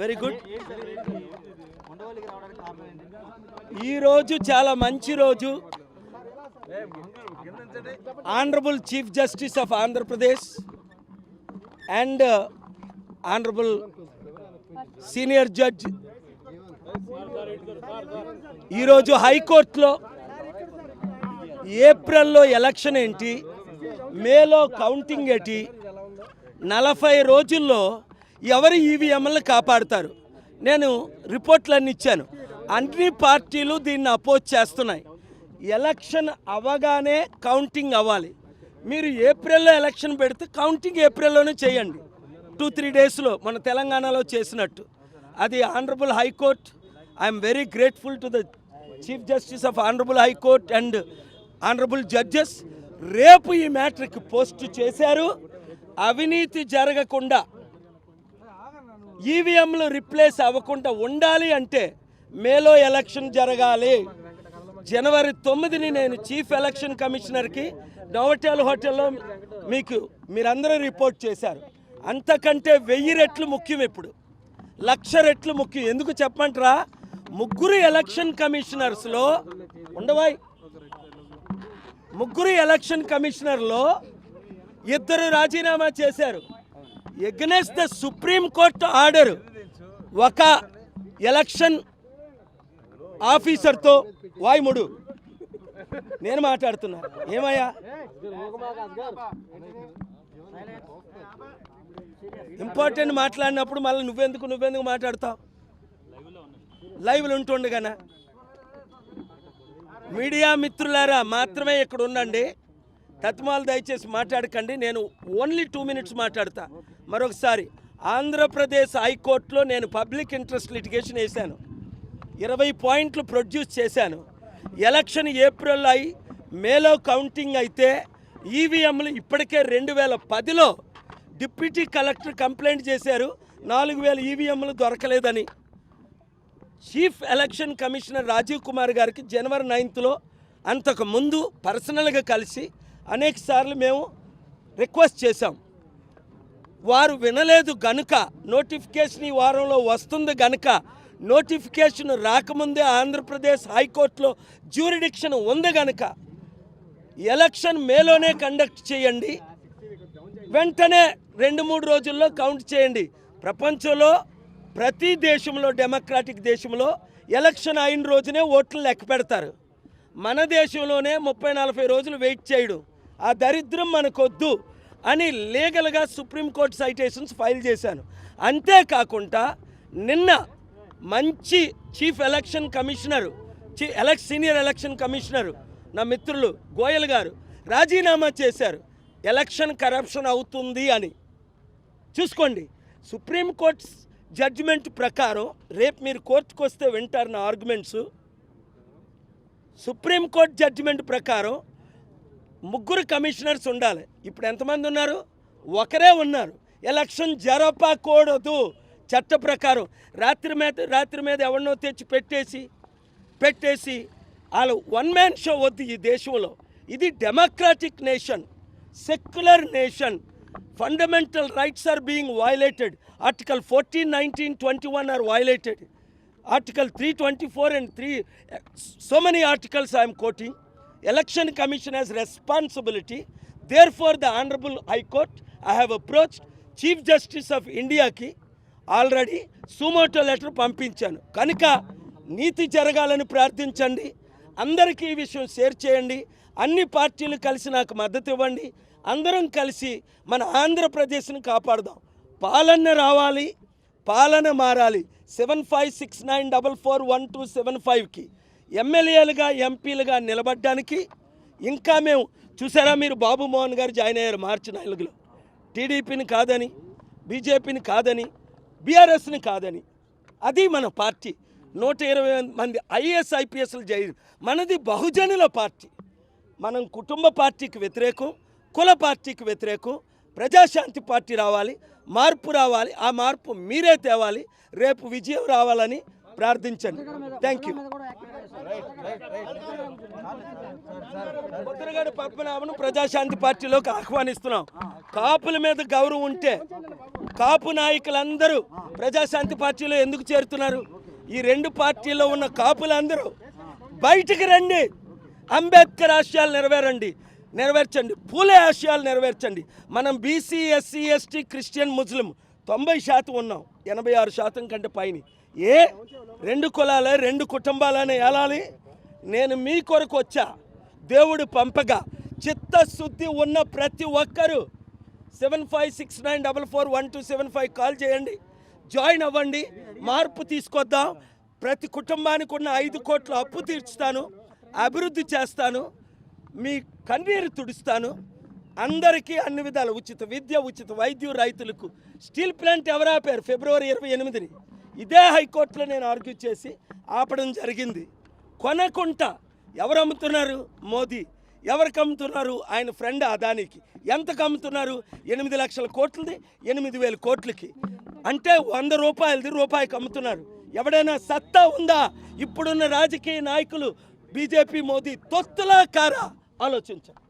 Very good ఈరోజు చాలా మంచి రోజు. Honourable chief justice of Andhra Pradesh and honourable senior judge ఈరోజు హైకోర్టులో ఏప్రిల్లో ఎలక్షన్ ఏంటి? మేలో కౌంటింగ్ ఏంటి? నలభై రోజుల్లో ఎవరు ఈవీఎంలను కాపాడుతారు? నేను రిపోర్ట్లన్నీ ఇచ్చాను. అన్ని పార్టీలు దీన్ని అపోజ్ చేస్తున్నాయి. ఎలక్షన్ అవగానే కౌంటింగ్ అవ్వాలి. మీరు ఏప్రిల్లో ఎలక్షన్ పెడితే కౌంటింగ్ ఏప్రిల్లోనే చేయండి. టూ త్రీ డేస్లో మన తెలంగాణలో చేసినట్టు. అది honourable high court. I'm very grateful to the chief justice of honourable high court and honourable judges. రేపు ఈ మ్యాటర్కి పోస్ట్ చేశారు. అవినీతి జరగకుండా ఈవీఎంలు రిప్లేస్ అవ్వకుండా ఉండాలి అంటే మేలో ఎలక్షన్ జరగాలి. జనవరి తొమ్మిదిని నేను చీఫ్ ఎలక్షన్ కమిషనర్కి నోవటెల్ హోటల్లో మీకు మీరందరూ రిపోర్ట్ చేశారు. అంతకంటే వెయ్యి రెట్లు ముఖ్యం ఇప్పుడు. లక్ష రెట్లు ముఖ్యం. ఎందుకు చెప్పమంటారా? ముగ్గురు ఎలక్షన్ కమిషనర్స్లో ఉండవాయి ముగ్గురు ఎలక్షన్ కమిషనర్లో ఇద్దరు రాజీనామా చేశారు. Against the supreme court order ఒక ఎలక్షన్ ఆఫీసర్తో వాయుముడు. నేను మాట్లాడుతున్నా. ఏమయ్యా? ఇంపార్టెంట్ మాట్లాడినప్పుడు మళ్ళీ నువ్వెందుకు నువ్వెందుకు మాట్లాడతావు? లైవ్లు ఉంటుండగానా? మీడియా మిత్రులారా మాత్రమే ఇక్కడ ఉండండి. తత్మాలు దయచేసి మాట్లాడకండి. నేను ఓన్లీ టూ మినిట్స్ మాట్లాడతా. మరొకసారి ఆంధ్రప్రదేశ్ హైకోర్టులో నేను పబ్లిక్ ఇంట్రెస్ట్ లిటిగేషన్ వేశాను. ఇరవై పాయింట్లు ప్రొడ్యూస్ చేశాను. ఎలక్షన్ ఏప్రిల్ అయి మేలో కౌంటింగ్ అయితే ఈవీఎంలు ఇప్పటికే రెండు వేల పదిలో డిప్యూటీ కలెక్టర్ కంప్లైంట్ చేశారు. నాలుగు వేల ఈవీఎంలు దొరకలేదని. Chief election commissioner Rajiv Kumar గారికి జనవరి నైన్త్లో అంతకు ముందు పర్సనల్గా కలిసి అనేక సార్లు మేము రిక్వెస్ట్ చేశాం. వారు వినలేదు గనుక నోటిఫికేషన్ ఈ వారంలో వస్తుంది గనుక నోటిఫికేషన్ రాకముందే ఆంధ్రప్రదేశ్ హైకోర్టులో జ్యూరిడిక్షన్ ఉంది గనుక ఎలక్షన్ మేలోనే కండక్ట్ చేయండి. వెంటనే రెండు మూడు రోజుల్లో కౌంట్ చేయండి. ప్రపంచంలో ప్రతి దేశంలో డెమోక్రాటిక్ దేశంలో ఎలక్షన్ అయిన రోజునే ఓట్లు లెక్క పెడతారు. మన దేశంలోనే ముప్పై నలభై రోజులు వెయిట్ చేయడం. ఆ దరిద్రం మనకొద్దు అని లీగల్గా సుప్రీంకోర్టు సైటేషన్స్ ఫైల్ చేశాను. అంతేకాకుండా నిన్న మంచి చీఫ్ ఎలక్షన్ కమిషనరు చీ ఎలక్ సీనియర్ ఎలక్షన్ కమిషనరు నా మిత్రులు గోయల్ గారు రాజీనామా చేశారు. ఎలక్షన్ కరప్షన్ అవుతుంది అని. చూసుకోండి సుప్రీంకోర్టు జడ్జిమెంట్ ప్రకారం రేపు మీరు కోర్టుకు వస్తే వింటారు నా ఆర్గ్యుమెంట్స్. సుప్రీంకోర్టు జడ్జిమెంట్ ప్రకారం ముగ్గురు కమిషనర్స్ ఉండాలి. ఇప్పుడు ఎంతమంది ఉన్నారు? ఒకరే ఉన్నారు. ఎలక్షన్ జరపకూడదు చట్ట ప్రకారం రాత్రి మీద రాత్రి మీద ఎవరినో తెచ్చి పెట్టేసి పెట్టేసి వాళ్ళు వన్ మ్యాన్ షో వద్దు ఈ దేశంలో. ఇది democratic nation secular nation. Fundamental rights are being violated. Article fourteen nineteen twenty one are violated. Article three twenty four and three so many articles I'm quoting. Election commission has responsibility there for the honourable high court I have approach chief justice of ఇండియాకి already suo motu letter పంపించాను. కనుక నీతి జరగాలని ప్రార్థించండి. అందరికీ ఈ విషయం share చేయండి. అన్ని పార్టీలు కలిసి నాకు మద్దతు ఇవ్వండి. అందరం కలిసి మన ఆంధ్రప్రదేశ్ని కాపాడుదాం. పాలన రావాలి. పాలన మారాలి. Seven five six nine double four one two seven ఫైవ్కి ఎమ్మెల్యేలుగా ఎంపీలుగా నిలబడడానికి ఇంకా మేము చూసారా మీరు బాబు మోహన్ గారు జాయిన్ అయ్యారు మార్చి నాలుగులో. టీడీపీని కాదని బీజేపీని కాదని బీఆర్ఎస్ని కాదని. అది మన పార్టీ. నూట ఇరవై మంది ఐఏఎస్ ఐపీఎస్లు జై మనది బహుజనుల పార్టీ. మనం కుటుంబ పార్టీకి వ్యతిరేకం కుల పార్టీకి వ్యతిరేకం ప్రజాశాంతి పార్టీ రావాలి మార్పు రావాలి ఆ మార్పు మీరే తేవాలి రేపు విజయం రావాలని ప్రార్థించండి. థ్యాంక్ యూ ముద్రగడ పద్మనాభను ప్రజాశాంతి పార్టీలోకి ఆహ్వానిస్తున్నాం. కాపుల మీద గౌరవం ఉంటే కాపు నాయకులందరూ ప్రజాశాంతి పార్టీలో ఎందుకు చేరుతున్నారు? ఈ రెండు పార్టీల్లో ఉన్న కాపులందరూ బయటికి రండి. అంబేద్కర్ ఆశయాలు నెరవేరండి. నెరవేర్చండి. పూలే ఆశయాలు నెరవేర్చండి. మనం బీసీ ఎస్సీ ఎస్టీ క్రిస్టియన్ ముస్లిం తొంభై శాతం ఉన్నాం. ఎనభై ఆరు శాతం కంటే పైన. ఏ రెండు కులాలే రెండు కుటుంబాలని ఏలాలి? నేను మీ కొరకు వచ్చా. దేవుడు పంపగా. చిత్తశుద్ధి ఉన్న ప్రతి ఒక్కరూ seven five six nine double four one two seven five call చేయండి. జాయిన్ అవ్వండి. మార్పు తీసుకొద్దాం. ప్రతి కుటుంబానికి ఉన్న ఐదు కోట్ల అప్పు తీర్చుతాను. అభివృద్ధి చేస్తాను. మీ కన్నీరు తుడుస్తాను. అందరికీ అన్ని విధాల ఉచిత విద్య ఉచిత వైద్యం రైతులకు స్టీల్ ప్లాంట్ ఎవరు ఆపారు ఫిబ్రవరి ఇరవై ఎనిమిదిని. ఇదే హైకోర్టులో నేను ఆర్గ్యూ చేసి ఆపడం జరిగింది. కొనకుంట ఎవరు అమ్ముతున్నారు? మోదీ. ఎవరికి అమ్ముతున్నారు? ఆయన ఫ్రెండ్ అదానికి. ఎంతకు అమ్ముతున్నారు? ఎనిమిది లక్షల కోట్లది ఎనిమిది వేల కోట్లకి. అంటే వంద రూపాయలది రూపాయికి అమ్ముతున్నారు. ఎవడైనా సత్తా ఉందా? ఇప్పుడున్న రాజకీయ నాయకులు బీజేపీ మోదీ తొత్తులా కారా ఆలోచించారు